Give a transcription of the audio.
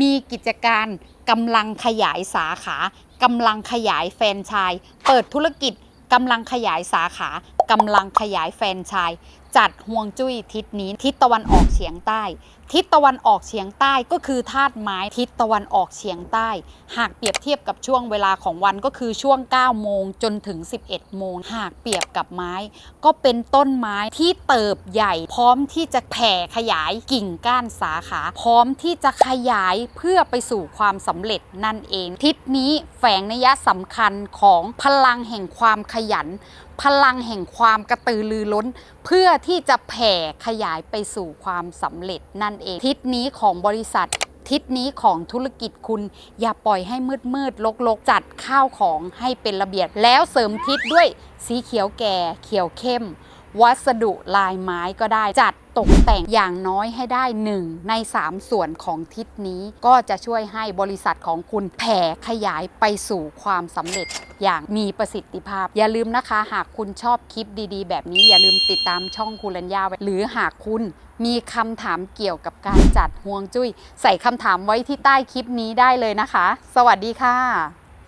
มีกิจการกำลังขยายสาขากำลังขยายแฟรนไชส์เปิดธุรกิจกำลังขยายสาขากำลังขยายแฟนชส์จัดห่วงจุ้ยทิศนี้ ทิศตะวันออกเฉียงใต้ ทิศตะวันออกเฉียงใต้ก็คือธาตุไม้ทิศตะวันออกเฉียงใต้ หากเปรียบเทียบกับช่วงเวลาของวันก็คือช่วง 9 โมงจนถึง 11 โมง หากเปรียบกับไม้ ก็เป็นต้นไม้ที่เติบใหญ่ พร้อมที่จะแผ่ขยายกิ่งก้านสาขา พร้อมที่จะขยายเพื่อไปสู่ความสำเร็จนั่นเอง ทิศนี้แฝงนัยสำคัญของพลังแห่งความขยัน พลังแห่งความกระตือรือร้น เพื่อที่จะแผ่ขยายไปสู่ความสำเร็จนั่นเอง ทิศนี้ของบริษัท ทิศนี้ของธุรกิจคุณ อย่าปล่อยให้มืดมืดลกลกจัดข้าวของให้เป็นระเบียบแล้วเสริมทิศด้วยสีเขียวแก่เขียวเข้ม วัสดุลายไม้ก็ได้ จัดตกแต่งอย่างน้อยให้ได้ 1 ใน 3 ส่วนของทิศนี้ ก็จะช่วยให้บริษัทของคุณแผ่ขยายไปสู่ความสำเร็จอย่างมีประสิทธิภาพ อย่าลืมนะคะ หากคุณชอบคลิปดีๆ แบบนี้อย่าลืมติดตามช่องคุณรัญญาไว้หรือหากคุณมีคำถามเกี่ยวกับการจัดห่วงจุ้ย ใส่คำถามไว้ที่ใต้คลิปนี้ได้เลยนะคะ สวัสดีค่ะ